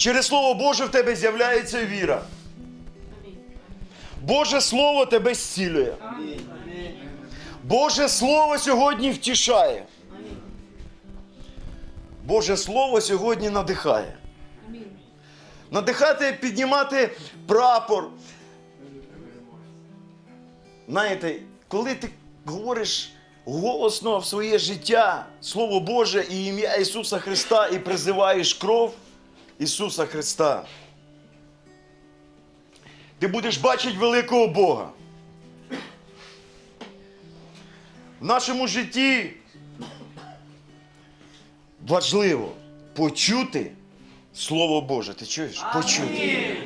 Через Слово Боже в тебе з'являється віра. Боже Слово тебе зцілює. Боже Слово сьогодні втішає. Боже Слово сьогодні надихає. Надихати, піднімати прапор. Знаєте, коли ти говориш голосно в своє життя Слово Боже і ім'я Ісуса Христа і призиваєш кров Ісуса Христа, ти будеш бачити великого Бога. В нашому житті важливо почути Слово Боже. Ти чуєш? Почути.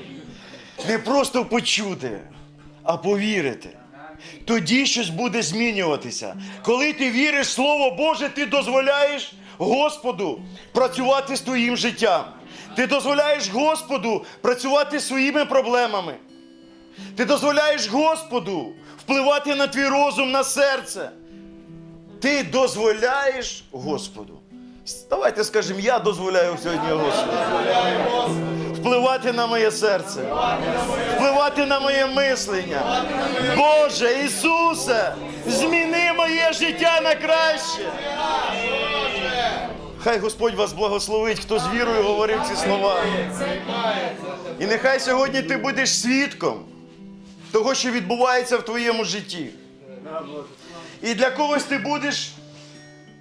Не просто почути, а повірити. Тоді щось буде змінюватися. Коли ти віриш в Слово Боже, ти дозволяєш Господу працювати з твоїм життям. Ти дозволяєш Господу працювати своїми проблемами. Ти дозволяєш Господу впливати на твій розум, на серце. Ти дозволяєш Господу. Давайте скажемо, я дозволяю сьогодні Господу. Впливати на моє серце, впливати на моє мислення. Боже Ісусе, зміни моє життя на краще. Хай Господь вас благословить, хто з вірою говорив ці слова. І нехай сьогодні ти будеш свідком того, що відбувається в твоєму житті. І для когось ти будеш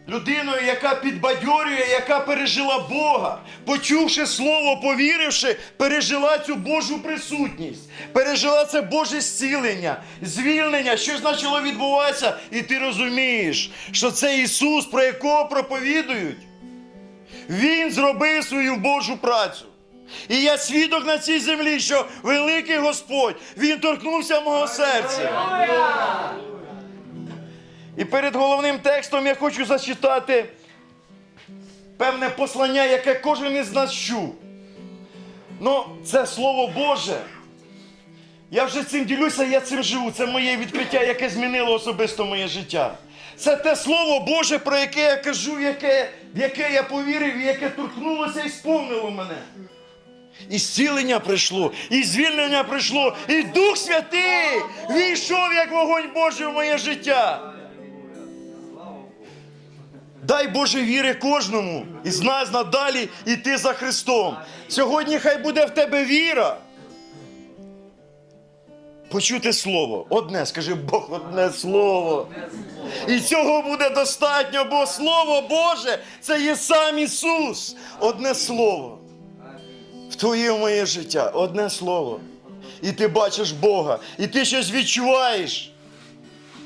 людиною, яка підбадьорює, яка пережила Бога, почувши слово, повіривши, пережила цю Божу присутність, пережила це Боже зцілення, звільнення, що почало відбуватися, і ти розумієш, що це Ісус, про якого проповідують. Він зробив свою Божу працю. І я свідок на цій землі, що великий Господь, Він торкнувся мого серця. І перед головним текстом я хочу зачитати певне послання, яке кожен із нас чув. Ну, це Слово Боже. Я вже цим ділюся, я цим живу. Це моє відкриття, яке змінило особисто моє життя. Це те Слово Боже, про яке я кажу, яке, в яке я повірив, яке торкнулося і сповнило мене. І зцілення прийшло, і звільнення прийшло, і Дух Святий війшов як вогонь Божий в моє життя. Дай Боже віри кожному із нас надалі йти за Христом. Сьогодні хай буде в тебе віра. Почути слово. Одне, скажи Бог, одне слово. І цього буде достатньо, бо Слово Боже це є сам Ісус. Одне слово. В твоє моє життя. Одне слово. І ти бачиш Бога, і ти щось відчуваєш.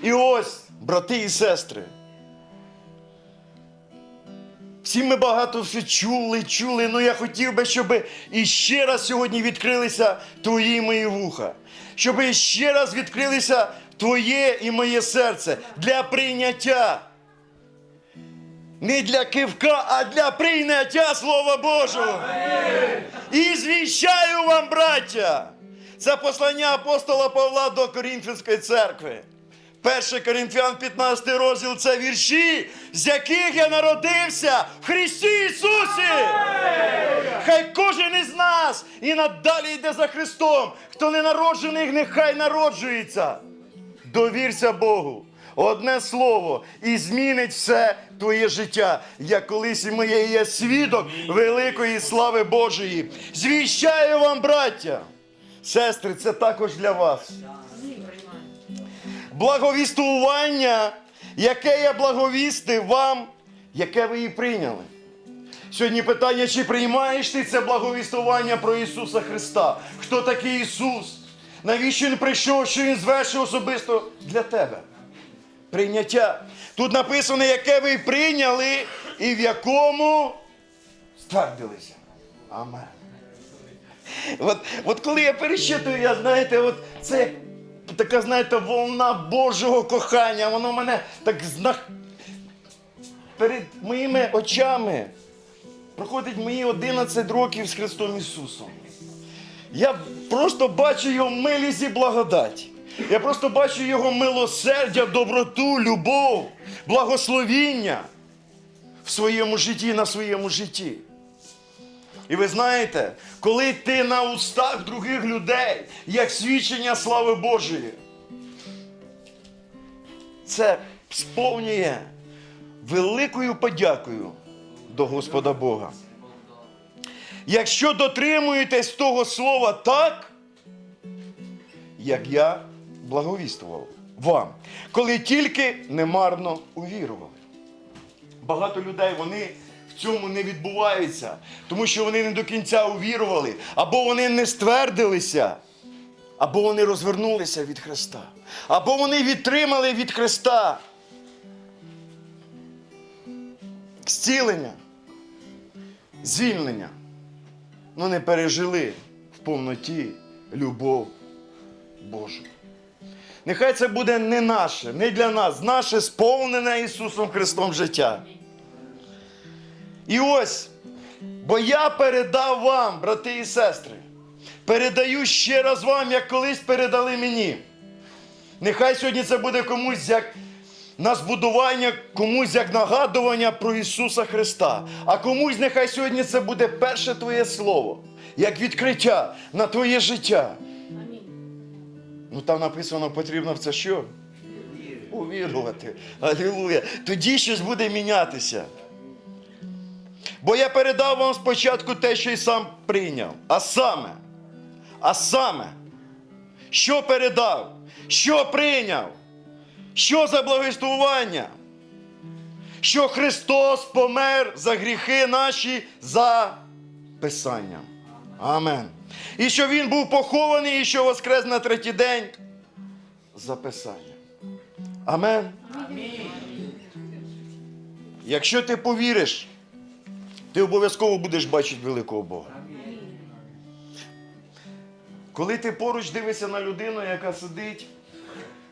І ось, брати і сестри. Всі ми багато все чули, чули, але я хотів би, щоб іще раз сьогодні відкрилися твої мої вуха. Щоб іще раз відкрилися твоє і моє серце для прийняття. Не для кивка, а для прийняття Слова Божого. І звіщаю вам, браття, це послання апостола Павла до Корінфянської церкви. 1 Коринфян 15 розділ це вірші, з яких я народився в Христі Ісусі. Хай кожен із нас і надалі йде за Христом. Хто не народжений, нехай народжується. Довірся Богу. Одне слово, і змінить все твоє життя. Я колись і моє є свідок великої слави Божої. Звіщаю вам, браття, сестри, це також для вас благовістування, яке я благовістив вам, яке ви і прийняли. Сьогодні питання, чи приймаєш ти це благовістування про Ісуса Христа? Хто такий Ісус? Навіщо Він прийшов, що Він звершив особисто для тебе? Прийняття. Тут написано, яке ви прийняли і в якому ствердилися. Амен. От, от коли я перечитую, я знаєте, от це така, знаєте, волна Божого кохання. Воно мене так зна... перед моїми очами проходить мої 11 років з Христом Ісусом. Я просто бачу його милість і благодать. Я просто бачу його милосердя, доброту, любов, благословіння в своєму житті, на своєму житті. І ви знаєте, коли ти на устах других людей, як свідчення слави Божої, це сповнює великою подякою до Господа Бога. Якщо дотримуєтесь того слова так, як я благовіствував вам, коли тільки немарно увірували. Багато людей вони в цьому не відбуваються, тому що вони не до кінця увірували, або вони не ствердилися, або вони розвернулися від Христа, або вони відтримали від Христа зцілення, звільнення, але не пережили в повноті любов Божу. Нехай це буде не наше, не для нас, наше сповнене Ісусом Христом життя. І ось, бо я передав вам, брати і сестри, передаю ще раз вам, як колись передали мені. Нехай сьогодні це буде комусь як на збудування, комусь як нагадування про Ісуса Христа. А комусь нехай сьогодні це буде перше твоє слово, як відкриття на твоє життя. Ну там написано, потрібно в це що? Увірувати. Алілуя. Тоді щось буде мінятися. Бо я передав вам спочатку те, що й сам прийняв. А саме, а саме, що передав, що прийняв, що за благовістування? Що Христос помер за гріхи наші за Писанням. Амен. І що Він був похований, і що воскрес на третій день за Писанням. Амен. Якщо ти повіриш, ти обов'язково будеш бачити великого Бога. Коли ти поруч дивишся на людину, яка сидить,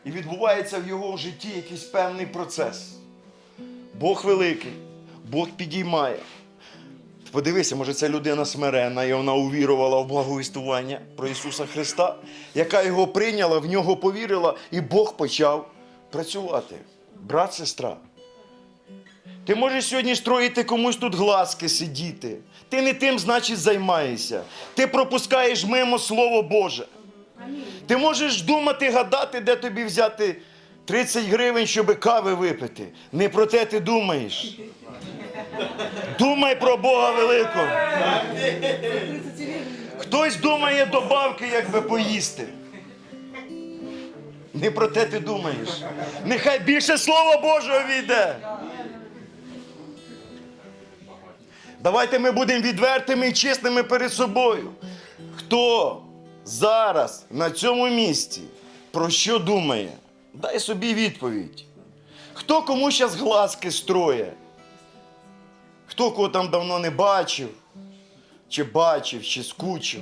і відбувається в його житті якийсь певний процес. Бог великий, Бог підіймає. Подивися, може, ця людина смиренна, і вона увірувала в благовістування про Ісуса Христа, яка його прийняла, в нього повірила, і Бог почав працювати. Брат, сестра. Ти можеш сьогодні строїти комусь тут глазки, сидіти. Ти не тим, значить, займаєшся. Ти пропускаєш мимо Слово Боже. Ти можеш думати, гадати, де тобі взяти 30 гривень, щоб кави випити. Не про те ти думаєш. Думай про Бога великого. Хтось думає добавки, як би поїсти. Не про те ти думаєш. Нехай більше Слова Божого війде. Давайте ми будемо відвертими і чесними перед собою. Хто зараз на цьому місці про що думає? Дай собі відповідь. Хто кому зараз глазки строє? Хто кого там давно не бачив, чи бачив, чи скучив.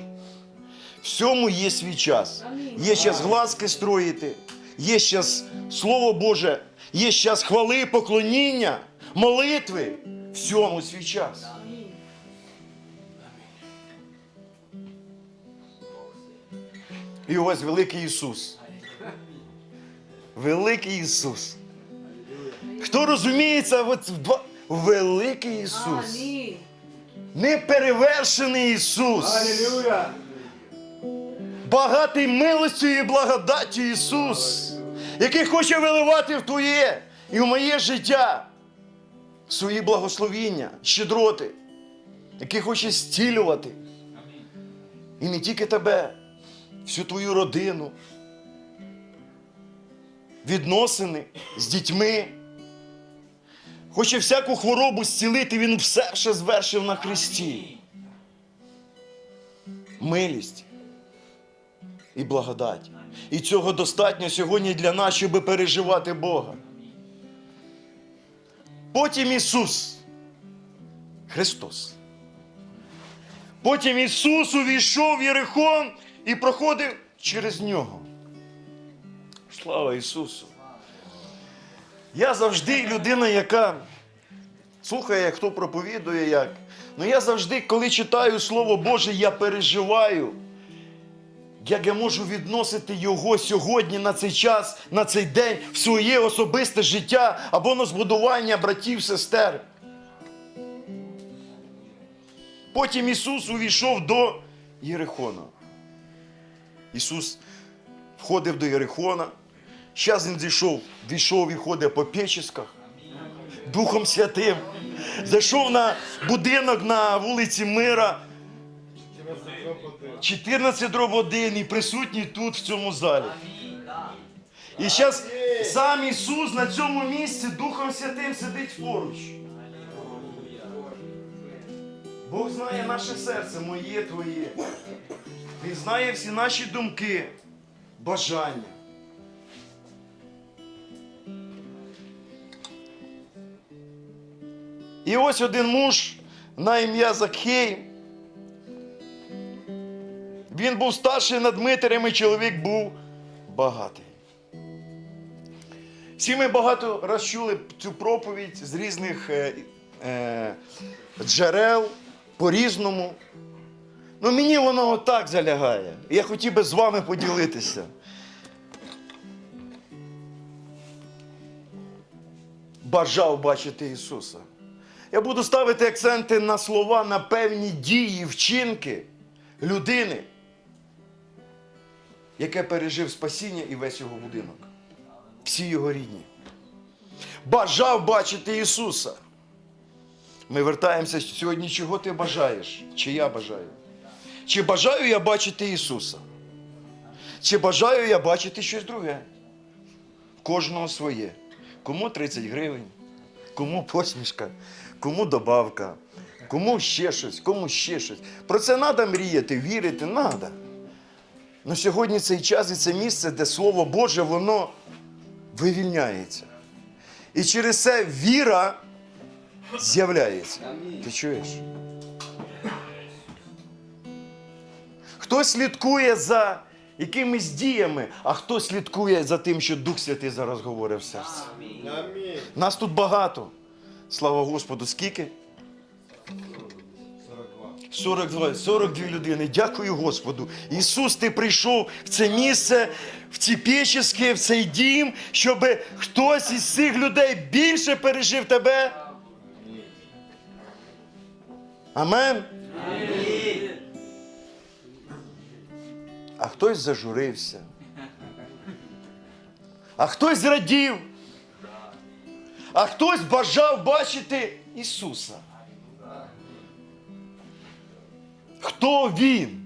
Всьому є свій час. Є час глазки строїти, є час Слово Боже, є час хвали, поклоніння, молитви. Всьому свій час. І ось великий Ісус. Великий Ісус. Хто розуміється, от в великий Ісус. Неперевершений Ісус. Багатий милостю і благодаттю Ісус, який хоче виливати в твоє і в моє життя свої благословіння, щедроти, який хоче зцілювати. І не тільки тебе, всю твою родину, відносини з дітьми. Хоче всяку хворобу зцілити, Він все ще звершив на Христі. Милість і благодать. І цього достатньо сьогодні для нас, щоб переживати Бога. Потім Ісус, Христос. Потім Ісус увійшов в Єрихон і проходив через нього. Слава Ісусу! Я завжди людина, яка слухає, хто проповідує як. Ну я завжди, коли читаю Слово Боже, я переживаю як я можу відносити його сьогодні на цей час, на цей день, в своє особисте життя або на збудування братів, сестер. Потім Ісус увійшов до Єрихона. Ісус входив до Єрихона. Зараз він зійшов, війшов і ходить по печесках. Духом Святим. Зайшов на будинок на вулиці Мира. 14 дроб 1 і присутній тут, в цьому залі. І зараз сам Ісус на цьому місці Духом Святим сидить поруч. Бог знає наше серце, моє, твоє. Він знає всі наші думки, бажання. І ось один муж на ім'я Закхей. Він був старший над Дмитрем, і чоловік був багатий. Всі ми багато раз чули цю проповідь з різних е, е, джерел, по-різному. Ну мені воно отак залягає. Я хотів би з вами поділитися. Бажав бачити Ісуса. Я буду ставити акценти на слова, на певні дії, вчинки людини, яке пережив спасіння і весь його будинок. Всі його рідні. Бажав бачити Ісуса. Ми вертаємося сьогодні, чого ти бажаєш? Чи я бажаю? Чи бажаю я бачити Ісуса? Чи бажаю я бачити щось друге? Кожного своє. Кому 30 гривень, кому посмішка, кому добавка, кому ще щось, кому ще щось. Про це треба мріяти, вірити, треба. Ну сьогодні цей час і це місце, де Слово Боже, воно вивільняється. І через це віра з'являється. Ти чуєш? Хтось слідкує за якимись діями, а хто слідкує за тим, що Дух Святий зараз говорить в серці. Амінь. Нас тут багато. Слава Господу, скільки? 42. 42, 42 людини. Дякую Господу. Ісус, ти прийшов в це місце, в ці печески, в цей дім, щоб хтось із цих людей більше пережив тебе. Амен. А хтось зажурився. А хтось зрадів. А хтось бажав бачити Ісуса. Хто він?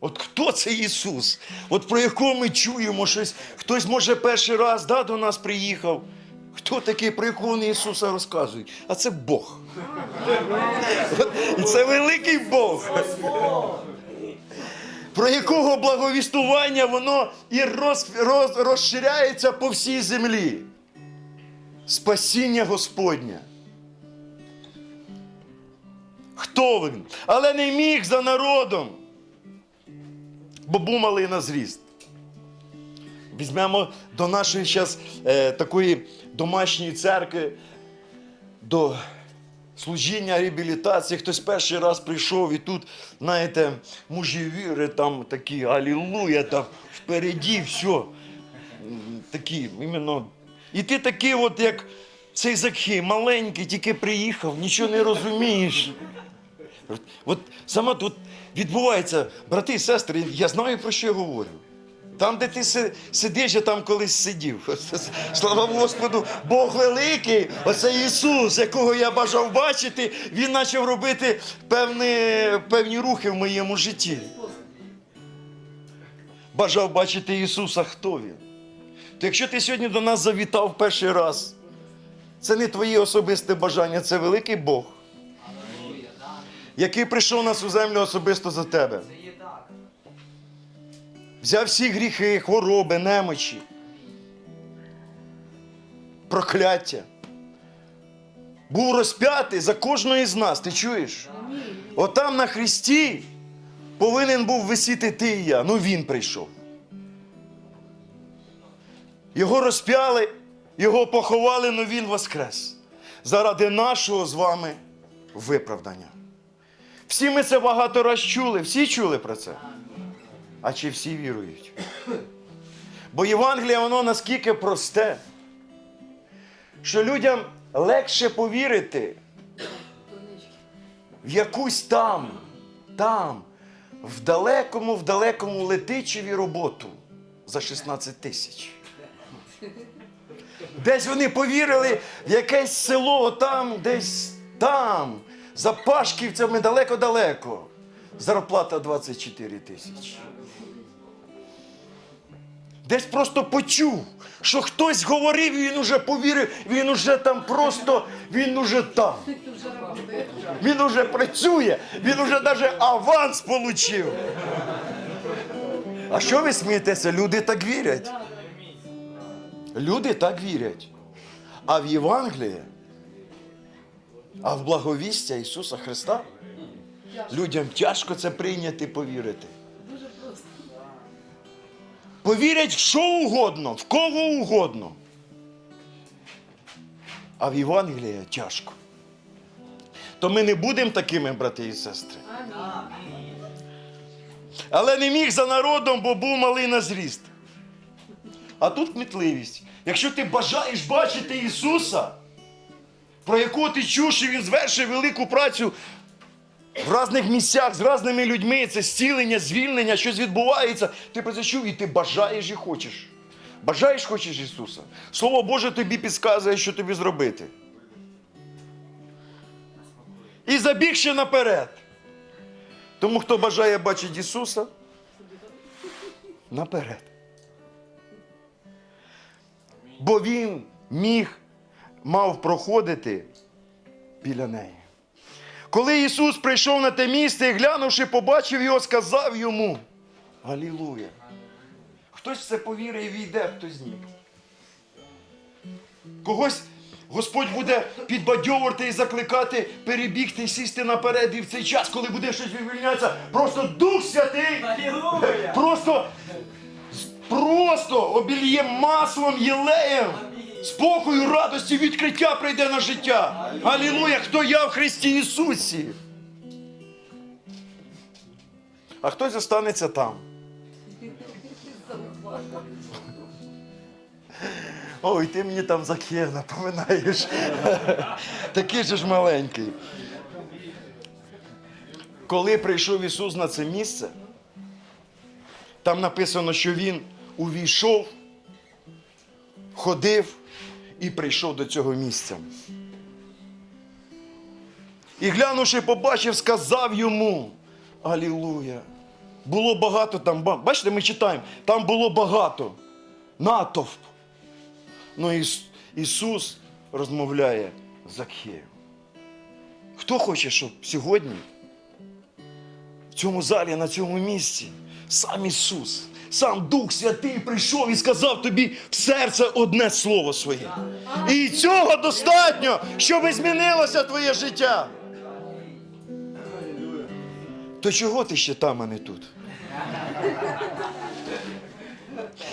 От хто це Ісус? От про якого ми чуємо щось. Хтось, може, перший раз да, до нас приїхав. Хто такий, про якого вони Ісуса розказують? А це Бог. І це великий Бог. Про якого благовістування воно і роз, роз, розширяється по всій землі. Спасіння Господнє. Хто він? Але не міг за народом, бо був малий на зріст. Візьмемо до нашої зараз е, такої домашньої церкви, до служіння реабілітації. Хтось перший раз прийшов і тут, знаєте, мужі віри там такі, алілуя, там впереді, все. Такі, іменно. І ти такий, от як цей Закхей, маленький, тільки приїхав, нічого не розумієш. От саме тут відбувається, брати і сестри, я знаю, про що я говорю. Там, де ти сидиш, я там колись сидів. Слава Господу, Бог великий, оце Ісус, якого я бажав бачити, Він почав робити певні, певні рухи в моєму житті. Бажав бачити Ісуса, хто Він. То якщо ти сьогодні до нас завітав перший раз, це не твоє особисте бажання, це великий Бог який прийшов на цю землю особисто за тебе. Взяв всі гріхи, хвороби, немочі, прокляття. Був розп'ятий за кожного із нас, ти чуєш? Отам на Христі повинен був висіти ти і я. Ну він прийшов. Його розп'яли, його поховали, але він воскрес. Заради нашого з вами виправдання. Всі ми це багато раз чули, всі чули про це. А чи всі вірують? Бо Євангеліє воно наскільки просте, що людям легше повірити в якусь там там, в далекому, в далекому Летичеві роботу за 16 тисяч. Десь вони повірили в якесь село там, десь там, за Пашківцями далеко-далеко. Зарплата 24 тисячі. Десь просто почув, що хтось говорив, і він уже повірив, він уже там просто, він уже там. Він уже працює, він уже навіть аванс отримав. А що ви смієтеся? Люди так вірять. Люди так вірять. А в Євангелії, а в благовістя Ісуса Христа людям тяжко це прийняти, повірити. Повірять в що угодно, в кого угодно. А в Євангелії тяжко. То ми не будемо такими, брати і сестри. Але не міг за народом, бо був малий на зріст. А тут кмітливість. Якщо ти бажаєш бачити Ісуса, про якого ти чув, що Він звершив велику працю в різних місцях з різними людьми, це зцілення, звільнення, щось відбувається, ти про це чув і ти бажаєш і хочеш. Бажаєш, хочеш Ісуса. Слово Боже тобі підказує, що тобі зробити. І забіг ще наперед. Тому хто бажає бачити Ісуса, наперед. Бо Він міг, мав проходити біля неї. Коли Ісус прийшов на те місце і глянувши, побачив його, сказав йому: Алілуя! Хтось в це повірить і війде, хтось ні. Когось Господь буде підбадьовувати і закликати, перебігти і сісти наперед. І в цей час, коли буде щось вивільнятися, просто Дух Святий Аллилуйя! просто, просто обільє маслом, єлеєм. Спокою, радості, відкриття прийде на життя. Алілуя! Хто я в Христі Ісусі? А хтось останеться там. Ой, ти мені там Закія напоминаєш. Такий же ж маленький. Коли прийшов Ісус на це місце, там написано, що Він увійшов, ходив і прийшов до цього місця. І глянувши, побачив, сказав йому: Алілуя! Було багато там. Бачите, ми читаємо, там було багато. Натовп. Ну Іс- Ісус розмовляє з Закхеєм. Хто хоче, щоб сьогодні в цьому залі, на цьому місці, сам Ісус, сам Дух Святий прийшов і сказав тобі в серце одне слово своє. І цього достатньо, щоб змінилося твоє життя. То чого ти ще там, а не тут?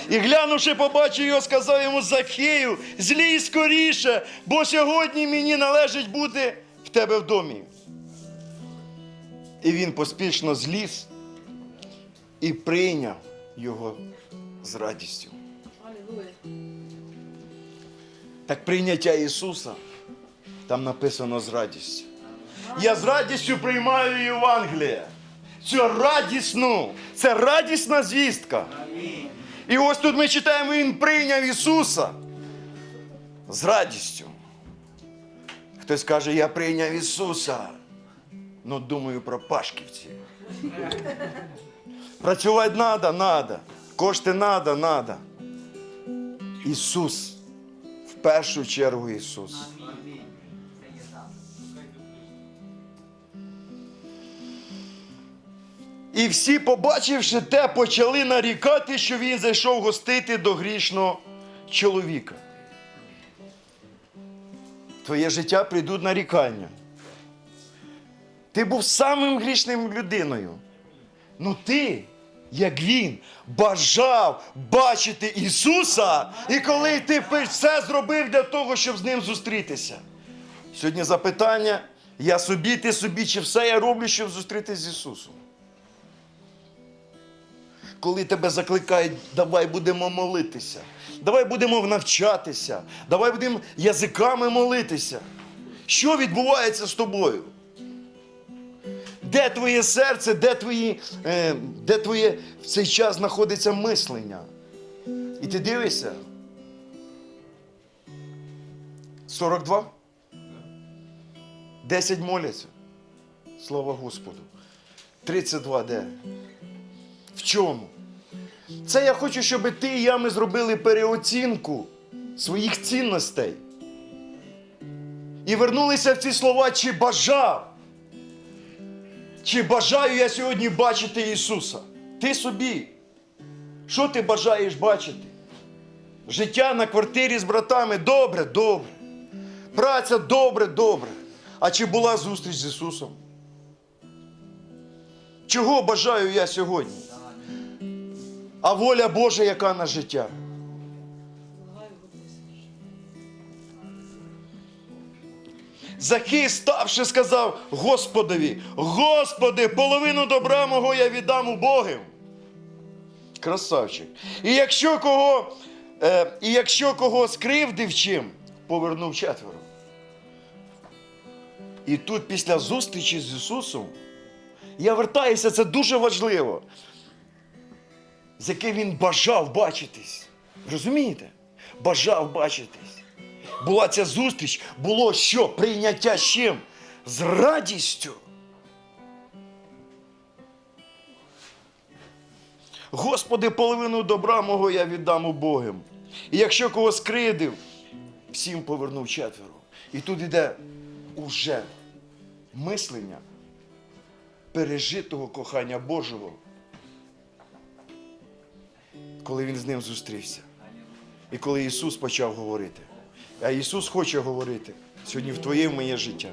І глянувши, побачив його, сказав йому Захею, злій скоріше, бо сьогодні мені належить бути в тебе в домі. І він поспішно зліз і прийняв його з радістю. Так прийняття Ісуса там написано з радістю. Я з радістю приймаю Євангеліє. Цю радісну, це радісна звістка. І ось тут ми читаємо, Він прийняв Ісуса з радістю. Хтось каже, я прийняв Ісуса. Ну, думаю про Пашківців. Працювати треба, треба. Кошти треба, треба. Ісус. В першу чергу Ісус. І всі, побачивши те, почали нарікати, що він зайшов гостити до грішного чоловіка. Твоє життя прийдуть нарікання. Ти був самим грішним людиною. Ну ти, як він, бажав бачити Ісуса, і коли ти все зробив для того, щоб з ним зустрітися. Сьогодні запитання: я собі, ти собі, чи все я роблю, щоб зустрітися з Ісусом? Коли тебе закликають, давай будемо молитися, давай будемо навчатися, давай будемо язиками молитися. Що відбувається з тобою? Де твоє серце, де, твої, е, де твоє в цей час знаходиться мислення. І ти дивишся. 42? 10 моляться. Слава Господу. 32 де? В чому? Це я хочу, щоб ти і я ми зробили переоцінку своїх цінностей. І вернулися в ці слова, чи бажав. Чи бажаю я сьогодні бачити Ісуса? Ти собі. Що ти бажаєш бачити? Життя на квартирі з братами добре, добре. Праця добре, добре. А чи була зустріч з Ісусом? Чого бажаю я сьогодні? А воля Божа, яка на життя? Захий, ставши, сказав Господові: Господи, половину добра мого я віддам у Богів. Красавчик. І якщо кого, е, і якщо кого скривдив чим, повернув четверо. І тут після зустрічі з Ісусом я вертаюся, це дуже важливо, з яким він бажав бачитись. Розумієте? Бажав бачитись. Була ця зустріч, було що? Прийняття з чим? З радістю. Господи, половину добра мого я віддам у Богом. І якщо кого скридив, всім повернув четверо. І тут іде уже мислення пережитого кохання Божого, коли він з ним зустрівся. І коли Ісус почав говорити. А Ісус хоче говорити сьогодні в твоє в моє життя.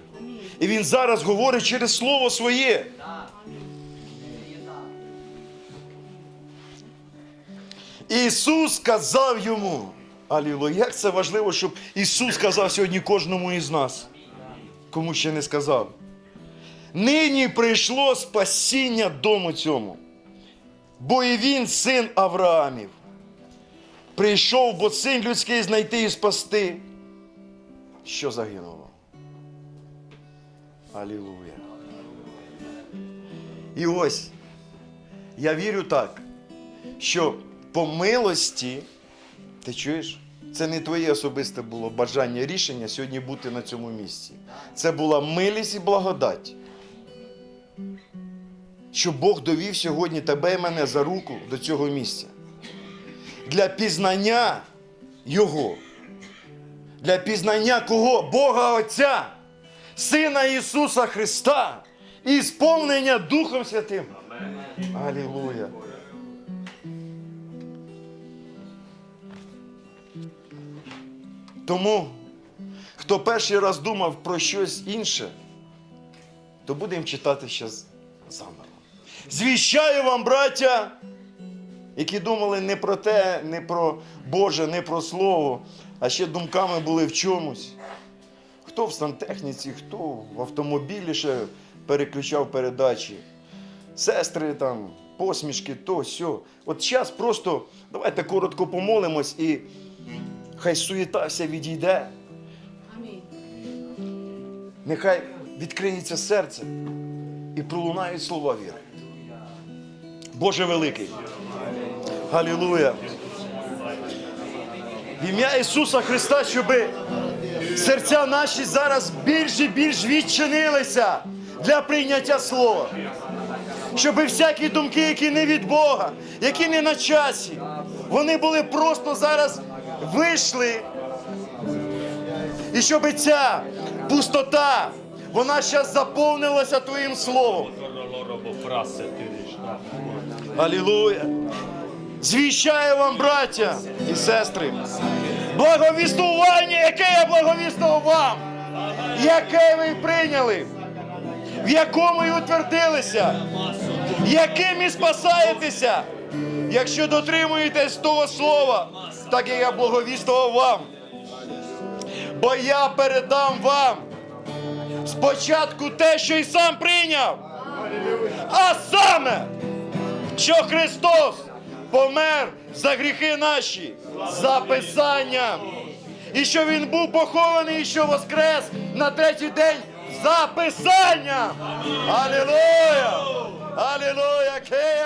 І Він зараз говорить через Слово своє. Ісус сказав йому. Алілуя. Як це важливо, щоб Ісус сказав сьогодні кожному із нас, кому ще не сказав. Нині прийшло спасіння дому цьому, бо і він син Авраамів. Прийшов, бо син людський знайти і спасти. Що загинуло? Алілуя. І ось я вірю так, що по милості, ти чуєш? Це не твоє особисте було бажання рішення сьогодні бути на цьому місці. Це була милість і благодать. Що Бог довів сьогодні тебе і мене за руку до цього місця. Для пізнання Його. Для пізнання кого? Бога Отця, Сина Ісуса Христа і сповнення Духом Святим. Алілуя. Тому, хто перший раз думав про щось інше, то будемо читати ще заново. Звіщаю вам, браття, які думали не про те, не про Боже, не про Слово, а ще думками були в чомусь. Хто в сантехніці, хто в автомобілі ще переключав передачі. Сестри там, посмішки, то, сьо. От зараз просто давайте коротко помолимось і хай суєта вся відійде. Амінь. Нехай відкриється серце і пролунають слова віри. Боже великий. Галілуя. В ім'я Ісуса Христа, щоб серця наші зараз більш і більш відчинилися для прийняття слова. Щоб всякі думки, які не від Бога, які не на часі, вони були просто зараз вийшли і щоб ця пустота, вона зараз заповнилася Твоїм словом. Алілуя. Звіщаю вам, браття і сестри, благовістування, яке я благовістував вам, яке ви прийняли, в якому і утвердилися, яким і спасаєтеся, якщо дотримуєтесь того слова, так як я благовістував вам бо я передам вам спочатку те, що й сам прийняв, а саме, що Христос помер за гріхи наші, за Писанням. І що він був похований, і що воскрес на третій день за Писанням. Алілуя! Алілуя! Кея!